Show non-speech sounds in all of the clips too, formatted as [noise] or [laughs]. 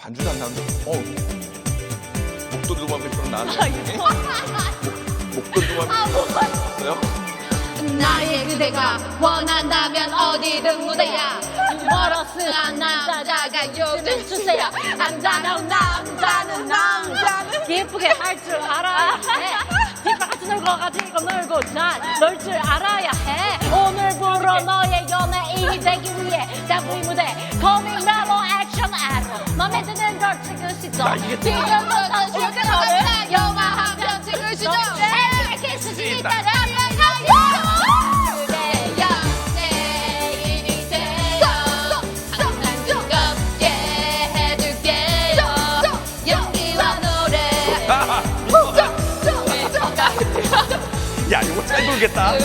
반주도 안 나는데. 어. 목도리 도마뱀처럼 나왔네. 목- 목도리 도마뱀처럼 나왔어요. 나의 그대가 원한다면 어디든 무대야 멀었으한 남자가 요즘 추세야 남자는 남자는 남자는 예쁘게 할 줄 알아야 해. 뒷바같이 놀고 가지고 놀고 잘놀줄 알아야 해. 오늘부로 너의 연예인이 되기 위해 장부인 무대 애로 맘에 드는 걸 찍으시죠. 지금부터 나갑니다 영화 한 편 찍으시죠 야, 이거 잘 돌겠다. [laughs] 어.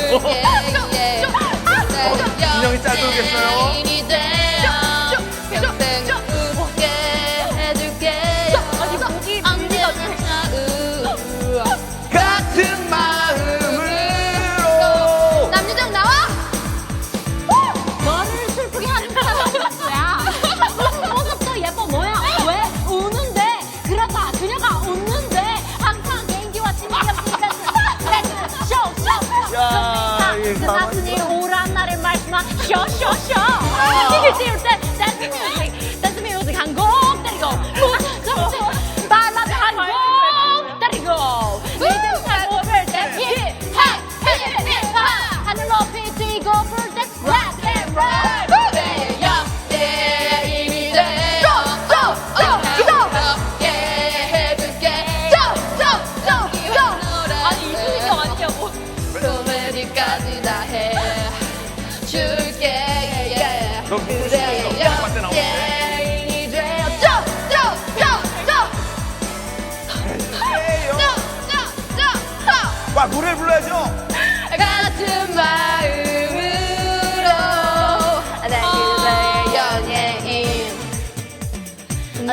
인형이 잘 돌겠어요. 쇼쇼 야, 이게 끝났으니 오란 날의 말씀아 쇼쇼쇼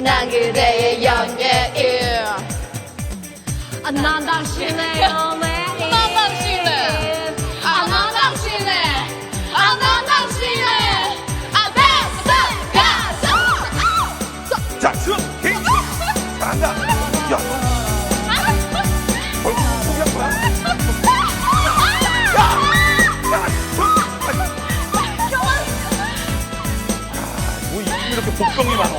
난 그대의 연예인 아, 난 당신의 연예인 난 당신의 아, 난 당신의 아, 난 당신의 앞에서 가서 자, 춤, 개인 춤. 잘한다. 야, 너 얼굴 포기한 거야? 야, 야, 춤. 아, 뭐 이렇게 복병이 많어.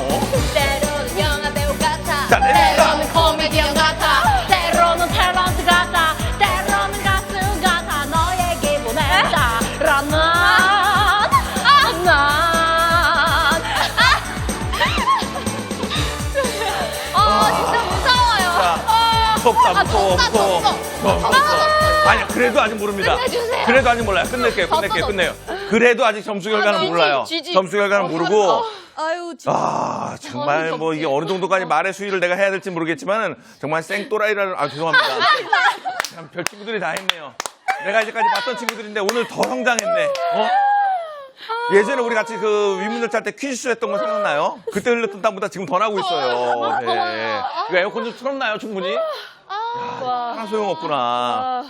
무섭다, 아, 무서워, 덥다, 무서워. 덥다. 무서워, 무서워. 아니, 그래도 아직 모릅니다. 끝내주세요. 그래도 아직 몰라요. 끝낼게요, 덥다, 끝낼게요, 덥다. 끝내요. 그래도 아직 점수 결과는 지지, 몰라요. 지지. 점수 결과는 모르고. 아유 진짜 아, 정말 뭐 이게 어느 정도까지 말의 수위를 내가 해야 될지 모르겠지만은 정말 생또라이라는, 아, 죄송합니다. 참 별 친구들이 다 했네요. 내가 이제까지 봤던 친구들인데 오늘 더 성장했네. 어? 예전에 우리 같이 그 위문열차 할때 퀴즈쇼 했던 거 생각나요? 그때 흘렸던 땀보다 지금 더 나고 있어요. 네. 이거 에어컨 좀 틀었나요, 충분히? 야, 하나 소용없구나.